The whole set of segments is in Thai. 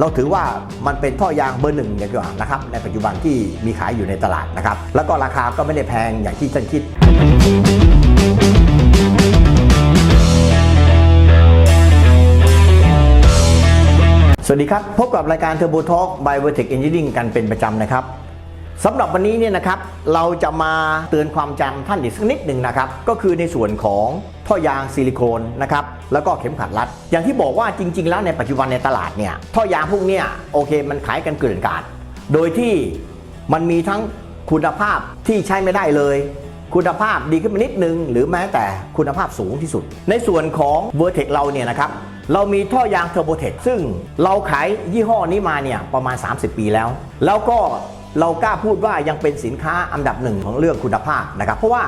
เราถือว่ามันเป็นท่อยางเบอร์หนึ่งอย่างที่ว่านะครับในปัจจุบันที่มีขายอยู่ในตลาดนะครับ แล้วก็ราคาก็ไม่ได้แพงอย่างที่ท่านคิดสวัสดีครับ พบกับรายการ Turbo Talk by Vertex Engineering กันเป็นประจำนะครับ สำหรับวันนี้เนี่ยนะครับเราจะมาเตือนความจำท่านอีกสักนิดหนึ่งนะครับก็คือในส่วนของท่อยางซิลิโคนนะครับแล้วก็เข็มขัดรัด อย่างที่บอกว่าจริง ๆ แล้วในปัจจุบันในตลาดเนี่ยท่อยางพวกเนี้ยโอเคมันขายกันเกลื่อนกาดโดยที่มันมีทั้งคุณภาพที่ใช้ไม่ได้เลย คุณภาพดีขึ้นมานิดนึง หรือแม้แต่คุณภาพสูงที่สุด ในส่วนของ v e r t e x เราเนี่ยนะครับเรามีท่อยางเทอร์โบเทคซึ่งเราขายยี่ห้อนี้มาเนี่ยประมาณ 30 ปีแล้ว แล้วก็ เรากล้าพูดว่ายังเป็นสินค้าอันดับหนึ่งของเรื่องคุณภาพนะครับ เพราะว่า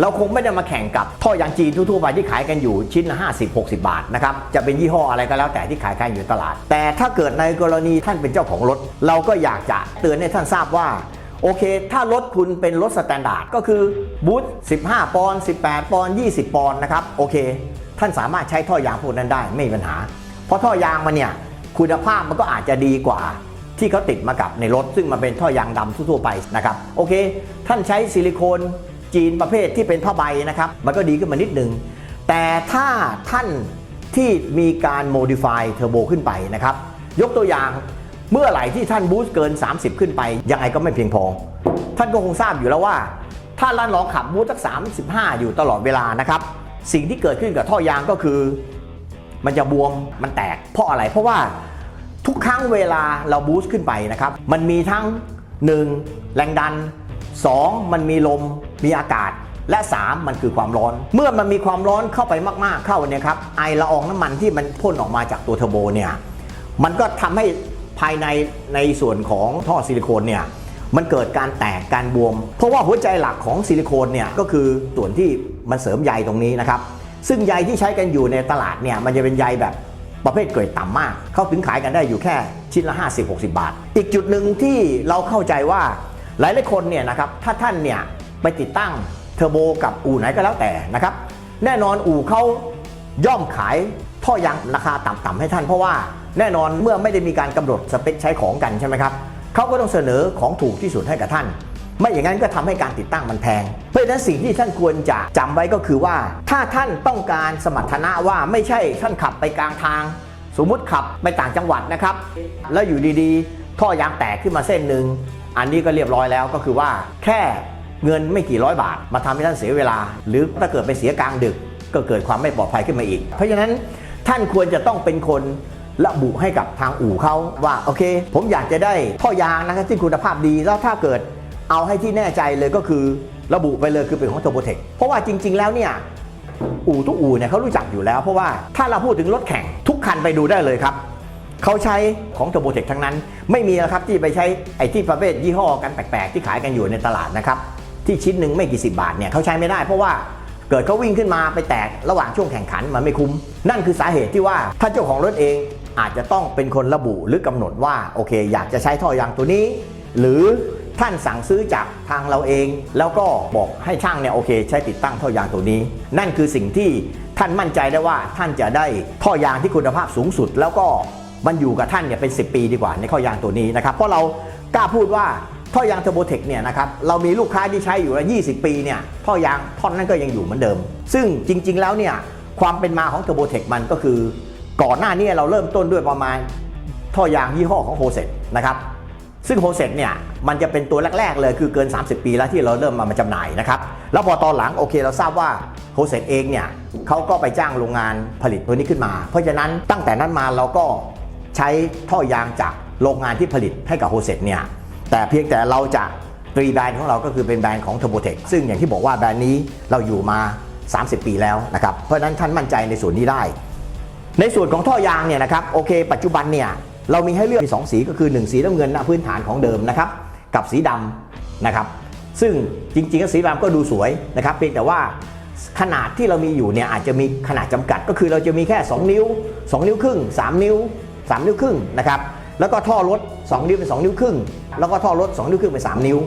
เราคงไม่ได้มาแข่งกับท่อยางจีนทั่วๆไปที่ขายกันอยู่ชิ้นละ50-60 บาทนะครับ จะเป็นยี่ห้ออะไรก็แล้วแต่ที่ขายกันอยู่ตลาด แต่ถ้าเกิดในกรณีท่านเป็นเจ้าของรถ เราก็อยากจะเตือนให้ท่านทราบว่าโอเค ถ้ารถคุณเป็นรถสแตนดาร์ดก็คือบูท15 ปอนด์ 18 ปอนด์ 20 ปอนด์นะครับ โอเค ท่านสามารถใช้ท่อยางพวกนั้นได้ไม่มีปัญหา เพราะท่อยางมันเนี่ยคุณภาพมันก็อาจจะดีกว่า ที่เขาติดมากับในรถ ซึ่งมันเป็นท่อยางดำทั่วไปนะครับโอเค ท่านใช้ซิลิโคนจีนประเภทที่เป็นผ้าใบนะครับมันก็ดีขึ้นมานิดนึงแต่ถ้าท่านที่มีการโมดิฟายเทอร์โบขึ้นไปนะครับยกตัวอย่างเมื่อไหร่ที่ท่านบูสต์เกิน 30 ขึ้นไป ยังไงก็ไม่เพียงพอ ท่านก็คงทราบอยู่แล้วว่า ถ้าลั่นลองขับบูสต์สัก 35 อยู่ตลอดเวลานะครับสิ่งที่เกิดขึ้นกับท่อยางก็คือ มันจะบวมมันแตกเพราะอะไรเพราะว่า ทุกครั้งเวลาเราบูสต์ขึ้นไปนะครับ มันมีทั้ง 1. แรงดัน 2. มันมีลม มีอากาศ และ 3 มันคือความร้อน เมื่อมันมีความร้อนเข้าไปมากๆเข้าเนี่ยครับ ไอละอองน้ำมันที่มันพ่นออกมาจากตัวเทอร์โบเนี่ย มันก็ทำให้ภายในในส่วนของท่อซิลิโคนเนี่ยมันเกิดการแตกการบวม เพราะว่าหัวใจหลักของซิลิโคนเนี่ยก็คือส่วนที่มันเสริมใยตรงนี้นะครับ ซึ่งใยที่ใช้กันอยู่ในตลาดเนี่ยมันจะเป็นใยแบบ ประเภทเกรดต่ำมาก เขาถึงขายกันได้อยู่แค่ชิ้นละ 50-60 บาท อีกจุดหนึ่งที่เราเข้าใจว่าหลายหลายคนเนี่ยนะครับถ้าท่านเนี่ยไปติดตั้งเทอร์โบกับอู่ไหนก็แล้วแต่นะครับ แน่นอนอู่เขาย่อมขายท่อยางราคาต่ำๆให้ท่านเพราะว่าแน่นอนเมื่อไม่ได้มีการกำหนดสเปคใช้ของกันใช่ไหมครับเขาก็ต้องเสนอของถูกที่สุดให้กับท่าน ไม่อย่างนั้นก็ทำให้การติดตั้งมันแพง เพราะฉะนั้นสิ่งที่ท่านควรจะจำไว้ก็คือว่า ถ้าท่านต้องการสมรรถนะว่าไม่ใช่ท่านขับไปกลางทาง สมมุติขับไปต่างจังหวัดนะครับ แล้วอยู่ดีๆ ท่อยางแตกขึ้นมาเส้นหนึ่งอันนี้ก็เรียบร้อยแล้วก็คือว่าแค่เงินไม่กี่ร้อยบาท มาทำให้ท่านเสียเวลา หรือถ้าเกิดไปเสียกลางดึก ก็เกิดความไม่ปลอดภัยขึ้นมาอีก เพราะฉะนั้นท่านควรจะต้องเป็นคนระบุให้กับทางอู่เขาว่าโอเค ผมอยากจะได้ท่อยางนะครับที่คุณภาพดีแล้วถ้าเกิด เอาให้ที่แน่ใจเลยก็คือระบุไปเลยคือเป็นของ t u r b o t e c h เพราะว่าจริง ๆ แล้วเนี่ยอู่ทุกอู่เนี่ยเขารู้จักอยู่แล้ว เพราะว่าถ้าเราพูดถึงรถแข่งทุกคันไปดูได้เลยครับเขาใช้ของ t u r b o t e c h ทั้งนั้น ไม่มีนะครับที่ไปใช้ไอ้ที่ประเภทยี่ห้อกันแปลกๆ ที่ขายกันอยู่ในตลาดนะครับที่ชิ้นหนึ่งไม่กี่สิบบาทเนี่ยเขาใช้ไม่ได้เพราะว่าเกิดเขาวิ่งขึ้นมาไปแตกระหว่างช่วงแข่งขันมันไม่คุ้ม นั่นคือสาเหตุที่ว่าถ้าเจ้าของรถเองอาจจะต้องเป็นคนระบุหรือกำหนดว่าโอเค อยากจะใช้ท่อยางตัวนี้ หรือ ท่านสั่งซื้อจากทางเราเอง แล้วก็บอกให้ช่างเนี่ยโอเค ใช้ติดตั้งท่อยางตัวนี้ นั่นคือสิ่งที่ท่านมั่นใจได้ว่าท่านจะได้ท่อยางที่คุณภาพสูงสุด แล้วก็มันอยู่กับท่านเนี่ยเป็น 10 ปีดีกว่าในท่อยางตัวนี้นะครับเพราะเรากล้าพูดว่าท่อยางเทอร์โบเทคเนี่ยนะครับเรามีลูกค้าที่ใช้อยู่แล้ว20 ปีเนี่ยท่อยางท่อนนั้นก็ยังอยู่เหมือนเดิม ซึ่งจริง ๆ แล้วเนี่ยความเป็นมาของเทอร์โบเทคมันก็คือ ก่อนหน้านี้เราเริ่มต้นด้วยประมาณท่อยางยี่ห้อของโฮเซตนะครับ ซึ่งโฮเซตเนี่ยมันจะเป็นตัวแรก ๆ เลยคือเกิน 30 ปีแล้วที่เราเริ่มมามาจำหน่ายนะครับแล้วพอตอนหลังโอเคเราทราบว่าโฮเซตเองเนี่ยเขาก็ไปจ้างโรงงานผลิตตัวนี้ขึ้นมา เพราะฉะนั้นตั้งแต่นั้นมาเราก็ใช้ท่อยางจากโรงงานที่ผลิตให้กับโฮเซตเนี่ยแต่เพียงแต่เราจะตรีแบรนด์ของเราก็คือเป็นแบรนด์ของ t u r b o t e c h ซึ่งอย่างที่บอกว่าแบรนด์นี้เราอยู่มา 30 ปีแล้วนะครับเพราะฉะนั้นท่านมั่นใจในส่วนนี้ได้ ในส่วนของท่อยางเนี่ยนะครับโอเค ปัจจุบันเนี่ย เรามีให้เลือกมีสองสีก็คือ 1 สีน้ำเงินนะพื้นฐานของเดิมนะครับกับสีดำนะครับ ซึ่งจริงๆแล้วสีดำก็ดูสวยนะครับเพียงแต่ว่าขนาดที่เรามีอยู่เนี่ยอาจจะมีขนาดจำกัดก็คือเราจะมีแค่ 2 นิ้ว 2 นิ้วครึ่ง 3 นิ้ว 3 นิ้วครึ่งนะครับแล้วก็ท่อรถ 2 นิ้วเป็น 2 นิ้วครึ่ง แล้วก็ท่อรถ 2 นิ้วครึ่งเป็น 3 นิ้ว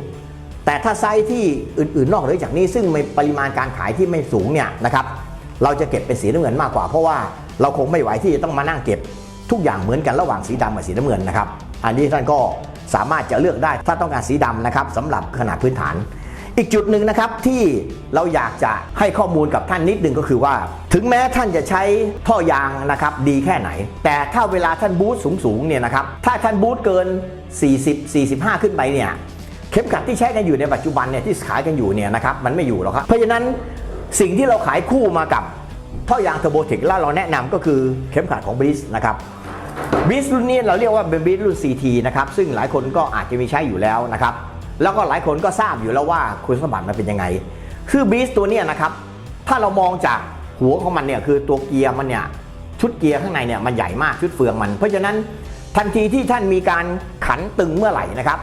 แต่ถ้าไซส์ที่อื่นๆ นอกเหนือจากนี้ ซึ่งมีปริมาณการขายที่ไม่สูงเนี่ยนะครับเราจะเก็บเป็นสีน้ำเงินมากกว่า เพราะว่าเราคงไม่ไหวที่จะต้องมานั่งเก็บ ทุกอย่างเหมือนกันระหว่างสีดำกับสีน้ำเงินนะครับ อันนี้ท่านก็สามารถจะเลือกได้ถ้าต้องการสีดำนะครับสำหรับขนาดพื้นฐาน อีกจุดหนึ่งนะครับที่เราอยากจะให้ข้อมูลกับท่านนิดนึงก็คือว่า ถึงแม้ท่านจะใช้ท่อยางนะครับดีแค่ไหน แต่ถ้าเวลาท่านบูทสูงๆเนี่ยนะครับถ้าท่านบูทเกิน 40 45 ขึ้นไปเนี่ยเข็มขัดที่ใช้กันอยู่ในปัจจุบันเนี่ยที่ขายกันอยู่เนี่ยนะครับมันไม่อยู่หรอกครับเพราะฉะนั้นสิ่งที่เราขายคู่มากับ ท่อยางเทอร์โบเทคแล้วเราแนะนำก็คือเข็มขัดของบริสนะครับบริสรุ่นนี้เราเรียกว่าเป็นบริสรุ่น CT นะครับซึ่งหลายคนก็อาจจะมีใช้อยู่แล้วนะครับแล้วก็หลายคนก็ทราบอยู่แล้วว่าคุณสมบัติมันเป็นยังไง คือบริสตัวนี้นะครับถ้าเรามองจากหัวของมันเนี่ยคือตัวเกียร์มันเนี่ยชุดเกียร์ข้างในเนี่ยมันใหญ่มากชุดเฟืองมัน เพราะฉะนั้นทันทีที่ท่านมีการขันตึงเมื่อไหร่นะครับ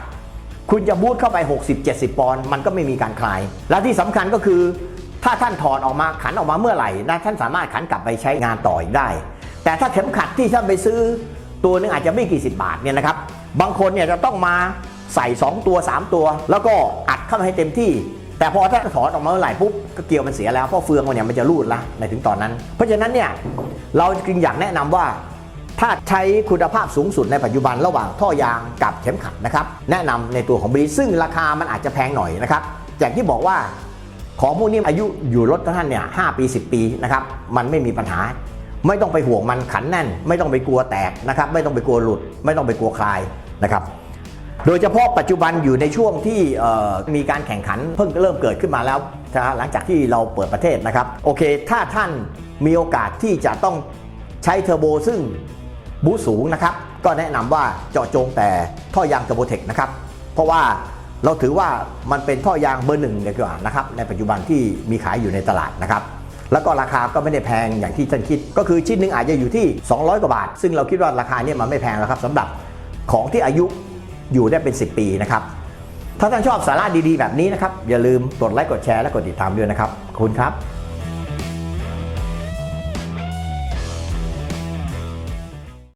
คุณจะบูทเข้าไป 60-70 ปอนด์มันก็ไม่มีการคลาย และที่สำคัญก็คือ ถ้าท่านถอดออกมาขันออกมาเมื่อไหร่นะท่านสามารถขันกลับไปใช้งานต่ออีกได้ แต่ถ้าเข็มขัดที่ท่านไปซื้อ ตัวนึงอาจจะไม่กี่สิบบาทเนี่ยนะครับ บางคนเนี่ยจะต้องมาใส่ 2 ตัว 3 ตัว แล้วก็อัดเข้ามาให้เต็มที่ แต่พอถ้านถอดออกมาเมื่อไหร่ปุ๊บก็เกลียวมันเสียแล้วเพราะเฟืองมันเนี่ยมันจะรูดละในถึงตอนนั้น เพราะฉะนั้นเนี่ยเราจึงอยากแนะนำว่าถ้าใช้คุณภาพสูงสุดในปัจจุบันระหว่างท่อยางกับเข็มขัดนะครับแนะนำในตัวของบรีซึ่งราคามันอาจจะแพงหน่อยนะครับอย่างที่บอกว่า ของพวกนี้อายุอยู่รถท่านเนี่ยหปี 10 ปีนะครับมันไม่มีปัญหา ไม่ต้องไปห่วงมันขันแน่น ไม่ต้องไปกลัวแตกนะครับไม่ต้องไปกลัวหลุด ไม่ต้องไปกลัวคลายนะครับโดยเฉพาะปัจจุบันอยู่ในช่วงที่มีการแข่งขันเพิ่งเริ่มเกิดขึ้นมาแล้วนะหลังจากที่เราเปิดประเทศนะครับโอเค ถ้าท่านมีโอกาสที่จะต้องใช้เทอร์โบซึ่งบูสูงนะครับก็แนะนำว่าเจาะจงแต่ท่อยางเทอร์โบเทคนะครับเพราะว่า เราถือว่ามันเป็นท่อยางเบอร์หนึ่งดีกว่านะครับในปัจจุบันที่มีขายอยู่ในตลาดนะครับแล้วก็ราคาก็ไม่ได้แพงอย่างที่ท่านคิด ก็คือชิ้นหนึ่งอาจจะอยู่ที่ 200 กว่าบาท ซึ่งเราคิดว่าราคาเนี่ยมันไม่แพงแล้วครับสำหรับของที่อายุอยู่ได้เป็น 10 ปีนะครับถ้าท่านชอบสาระดีๆแบบนี้นะครับอย่าลืมกดไลค์กดแชร์และกดติดตามด้วยนะครับขอบคุณครับ